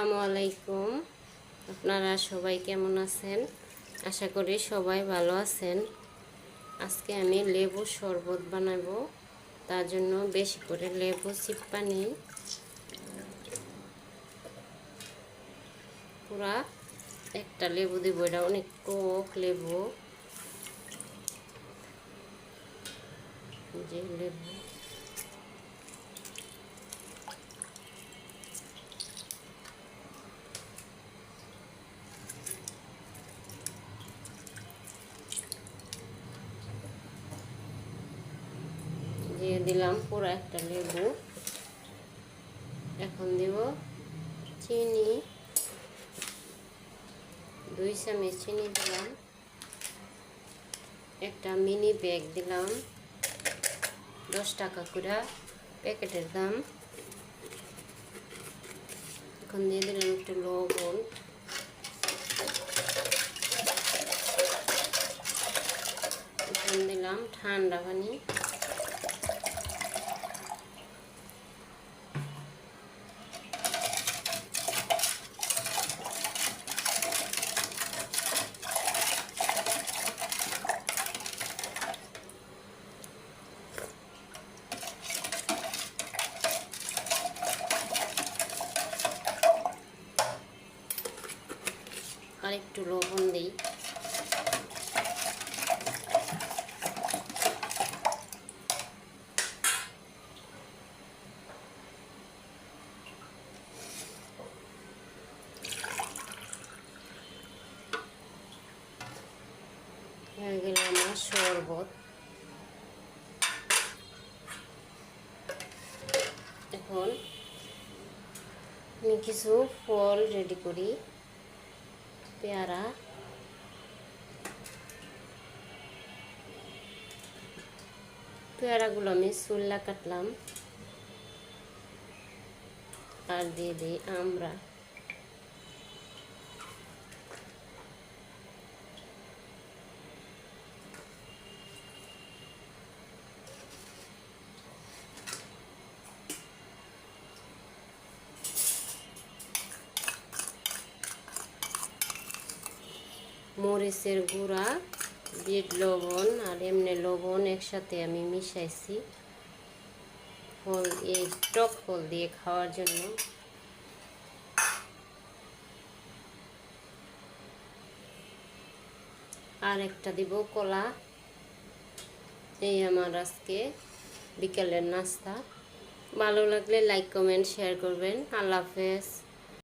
আসসালামু আলাইকুম। আপনারা সবাই কেমন আছেন? আশা করি সবাই ভালো আছেন। আজকে আমি লেবু শরবত বানাবো। তার জন্য বেশি করে লেবু চিপ্পা নিই। পুরা একটা লেবু দিব, এটা অনেক কোক লেবু। যে লেবু। দিয়ে দিলাম, পুরো একটা লেবু। এখন দেব চিনি। দুই চামচ চিনি দিলাম। একটা মিনি ব্যাগ দিলাম। দশ টাকা করে প্যাকেটের দাম। এখন দিয়ে দিলাম একটু লবণ। এখন দিলাম ঠান্ডা পানি। আর একটু লবণ দিই হয়ে গেল আমার শরবত। এখন আমি কিছু ফল রেডি করি। পেয়ারা। পেয়ারাগুলো আমি চুল্লা কাটলাম। আর দিয়ে দিই আমরা। মরিচের গুঁড়া, বিট, লবণ আর এমনি লবণ একসাথে আমি মিশাইছি। ফল, এই টক ফল দিয়ে খাওয়ার জন্য। আর একটা দিব কলা। এই আমার আজকে বিকেলের নাস্তা। ভালো লাগলে লাইক কমেন্ট শেয়ার করবেন। আল্লাহ হাফেজ।